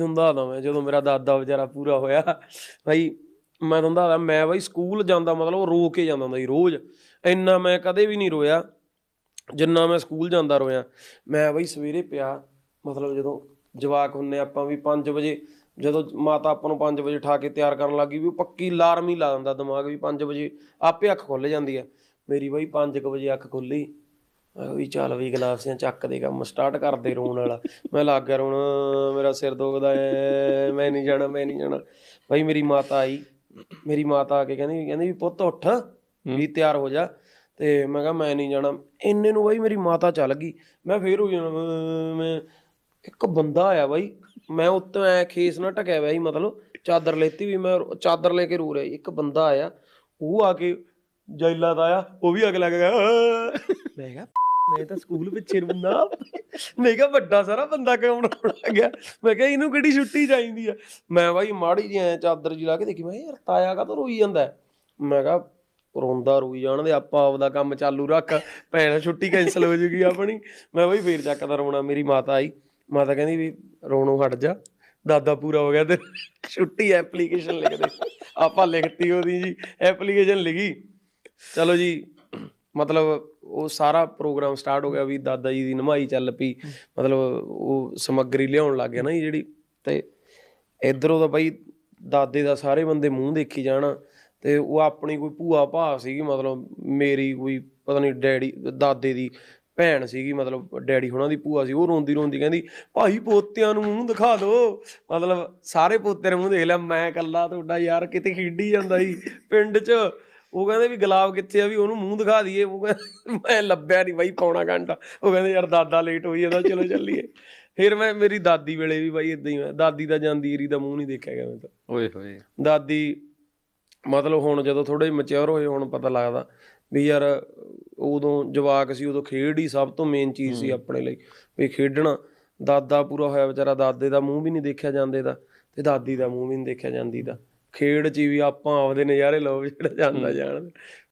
ਹੁੰਦਾ ਤਾਂ ਮੈਂ, ਜਦੋਂ ਮੇਰਾ ਦਾਦਾ ਵਿਚਾਰਾ ਪੂਰਾ ਹੋਇਆ। ਭਾਈ ਮੈਂ ਤੁਹਾਨੂੰ ਦੱਸਦਾ ਮੈਂ ਬਾਈ ਸਕੂਲ ਜਾਂਦਾ, ਮਤਲਬ ਰੋ ਕੇ ਜਾਂਦਾ ਹੁੰਦਾ ਸੀ ਰੋਜ਼। ਇੰਨਾ ਮੈਂ ਕਦੇ ਵੀ ਨਹੀਂ ਰੋਇਆ, ਜਿੰਨਾ ਮੈਂ ਸਕੂਲ ਜਾਂਦਾ ਰੋਇਆ। ਮੈਂ ਬਾਈ ਸਵੇਰੇ ਪਿਆ, ਮਤਲਬ ਜਦੋਂ ਜਵਾਕ ਹੁੰਨੇ ਆਪਾਂ ਵੀ 5 ਵਜੇ, ਜਦੋਂ ਮਾਤਾ ਆਪਾਂ ਨੂੰ 5 ਵਜੇ ਉਠਾ ਕੇ ਤਿਆਰ ਕਰਨ ਲੱਗੀ ਵੀ ਉਹ ਪੱਕੀ ਅਲਾਰਮ ਹੀ ਲਾ ਦਿੰਦਾ ਦਿਮਾਗ ਵੀ 5 ਵਜੇ, ਆਪੇ ਅੱਖ ਖੁੱਲ ਜਾਂਦੀ ਹੈ ਮੇਰੀ ਬਾਈ 5 ਵਜੇ ਅੱਖ ਖੁੱਲੀ ਵੀ ਚੱਲ ਵੀ ਗਲਾਸੀਆਂ ਚੱਕ ਦੇ ਕੰਮ ਸਟਾਰਟ ਕਰਦੇ ਰੋਣ ਵਾਲਾ। ਮੈਂ ਲੱਗ ਗਿਆ ਰੋਣ ਮੇਰਾ ਸਿਰ ਦੁਖਦਾ ਐ ਮੈਂ ਨਹੀਂ ਜਾਣਾ ਮੈਂ ਨਹੀਂ ਜਾਣਾ। ਬਾਈ ਮੇਰੀ ਮਾਤਾ ਆਈ ਮੇਰੀ ਮਾਤਾ ਆ ਕੇ ਕਹਿੰਦੀ ਕਹਿੰਦੀ ਵੀ ਪੁੱਤ ਉੱਠ ਵੀ ਤਿਆਰ ਹੋ ਜਾ। ਤੇ ਮੈਂ ਕਿਹਾ ਮੈਂ ਨਹੀਂ ਜਾਣਾ। ਇੰਨੇ ਨੂੰ ਬਾਈ ਮੇਰੀ ਮਾਤਾ ਚੱਲ ਗਈ। ਮੈਂ ਫੇਰ ਹੋ ਜਾਣਾ ਮੈਂ ਇੱਕ ਬੰਦਾ ਆਇਆ ਬਾਈ ਮੈਂ ਉੱਤੇ ਐ ਖੇਸ ਨਾਲ ਟਕਿਆ ਹੋਇਆ ਸੀ ਮਤਲਬ ਚਾਦਰ ਲੈਤੀ ਵੀ ਮੈਂ ਚਾਦਰ ਲੈ ਕੇ ਰੋ ਰਿਹਾ। ਇੱਕ ਬੰਦਾ ਆਇਆ ਉਹ ਆ ਕੇ ਜੈਲਾ ਦਾ ਆਇਆ ਉਹ ਵੀ ਅਗ ਗਿਆ ਮੈਂ ਕਿਹਾ ਮੈਂ ਤਾਂ ਸਕੂਲ ਵਿੱਚ ਰੁੰਦਾ। ਮੈਂ ਕਿਹਾ, ਵੱਡਾ ਸਾਰਾ ਬੰਦਾ ਕਿਉਂ ਰੋਣਾ ਗਿਆ ਮੈਂ ਕਿਹਾ, ਇਹਨੂੰ ਕਿਹੜੀ ਛੁੱਟੀ ਚਾਹੀਦੀ ਆ? ਮੈਂ ਬਾਈ ਮਾੜੀ ਜਿਹੀ ਐ ਚਾਦਰ ਜੀ ਲਾ ਕੇ ਦੇਖੀ, ਮੈਂ ਯਾਰ, ਤਾਇਆ ਕਾ ਰੋਈ ਜਾਂਦਾ? ਮੈਂ ਕਿਹਾ, ਰੋਂਦਾ ਰੋਈ ਜਾਣ ਦੇ, ਆਪਾਂ ਆਪਦਾ ਕੰਮ ਚਾਲੂ ਰੱਖ। ਭੈਣ, ਛੁੱਟੀ ਕੈਨਸਲ ਹੋ ਜੂਗੀ ਆਪਣੀ। ਮੈਂ ਬਾਈ ਫੇਰ ਚੱਕਦਾ ਰੋਣਾ, ਮੇਰੀ ਮਾਤਾ ਆਈ। ਮਾਤਾ ਕਹਿੰਦੀ ਵੀ, ਰੋਣੋਂ ਹਟ ਜਾ। ਦਾਦਾ ਪੂਰਾ ਹੋ ਗਿਆ ਤੇ ਛੁੱਟੀ ਐਪਲੀਕੇਸ਼ਨ ਲਿਖ ਦੇ। ਆਪਾਂ ਲਿਖਤੀ ਉਹਦੀ ਜੀ। ਐਪਲੀਕੇਸ਼ਨ ਲਿਖੀ। ਚਲੋ ਜੀ, ਮਤਲਬ ਉਹ ਸਾਰਾ ਪ੍ਰੋਗਰਾਮ ਸਟਾਰਟ ਹੋ ਗਿਆ ਵੀ ਦਾਦਾ ਜੀ ਦੀ ਨਮਾਈ ਚੱਲ ਪਈ। ਮਤਲਬ ਉਹ ਸਮੱਗਰੀ ਲਿਆਉਣ ਲੱਗ ਗਿਆ ਨਾ ਜੀ ਜਿਹੜੀ। ਤੇ ਇਧਰੋਂ ਤਾਂ ਬਾਈ ਦਾਦੇ ਦਾ ਸਾਰੇ ਬੰਦੇ ਮੂੰਹ ਦੇਖੀ ਜਾਣ ਤੇ ਉਹ ਆਪਣੀ ਕੋਈ ਭੂਆ ਭਾ ਸੀਗੀ, ਮਤਲਬ ਮੇਰੀ ਕੋਈ ਪਤਾ ਨਹੀਂ ਡੈਡੀ, ਦਾਦੇ ਦੀ ਭੈਣ ਸੀਗੀ, ਮਤਲਬ ਡੈਡੀ ਹੁਣਾਂ ਦੀ ਭੂਆ ਸੀ, ਉਹ ਰੋਂਦੀ ਰੋਂਦੀ ਕਹਿੰਦੀ, ਭਾਈ ਪੋਤਿਆਂ ਨੂੰ ਮੂੰਹ ਦਿਖਾ ਦਿਓ ਮਤਲਬ ਸਾਰੇ ਪੋਤੇ ਦੇ ਮੂੰਹ ਦੇਖ ਲਿਆ, ਮੈਂ ਇਕੱਲਾ ਤੁਹਾਡਾ ਯਾਰ ਕਿਤੇ ਖੇਡੀ ਜਾਂਦਾ ਸੀ ਪਿੰਡ 'ਚ। ਉਹ ਕਹਿੰਦੇ ਵੀ ਗੁਲਾਬ ਕਿੱਥੇ ਆ ਵੀ ਉਹਨੂੰ ਮੂੰਹ ਦਿਖਾ ਦਈਏ ਉਹ ਕਹਿੰਦਾ ਮੈਂ ਲੱਭਿਆ ਨਹੀਂ ਬਾਈ ਪੌਣਾ ਘੰਟਾ। ਉਹ ਕਹਿੰਦੇ ਯਾਰ ਦਾਦਾ ਲੇਟ ਹੋਈ ਜਾਂਦਾ ਚਲੋ ਚੱਲੀਏ। ਫਿਰ ਮੈਂ ਮੇਰੀ ਦਾਦੀ ਵੇਲੇ ਵੀ ਬਾਈ ਇਦਾਂ ਹੀ ਹੋਇਆ। ਦਾਦੀ ਦਾ ਜਾਂਦੀ ਰੀ ਦਾ ਮੂੰਹ ਨਹੀਂ ਦੇਖਿਆ ਗਿਆ ਮੈਂ ਤਾਂ। ਓਏ ਹੋਏ। ਦਾਦੀ ਮਤਲਬ ਹੁਣ ਜਦੋਂ ਥੋੜੇ ਮੈਚੁਰ ਹੋਏ ਹੁਣ ਪਤਾ ਲੱਗਦਾ ਵੀ ਯਾਰ ਉਦੋਂ ਜਵਾਕ ਸੀ ਉਦੋਂ ਖੇਡ ਹੀ ਸਭ ਤੋਂ ਮੇਨ ਚੀਜ਼ ਸੀ ਆਪਣੇ ਲਈ ਵੀ ਖੇਡਣਾ। ਦਾਦਾ ਪੂਰਾ ਹੋਇਆ ਵਿਚਾਰਾ ਦਾਦੇ ਦਾ ਮੂੰਹ ਵੀ ਨਹੀਂ ਦੇਖਿਆ ਜਾਂਦੇ ਦਾ ਤੇ ਦਾਦੀ ਦਾ ਮੂੰਹ ਵੀ ਨਹੀਂ ਦੇਖਿਆ ਜਾਂਦੀ ਦਾ। ਖੇਡ 'ਚ ਵੀ ਆਪਾਂ ਆਪਦੇ ਨਜ਼ਾਰੇ ਲਓ ਜਿਹੜਾ ਜਾਂਦਾ ਜਾਣ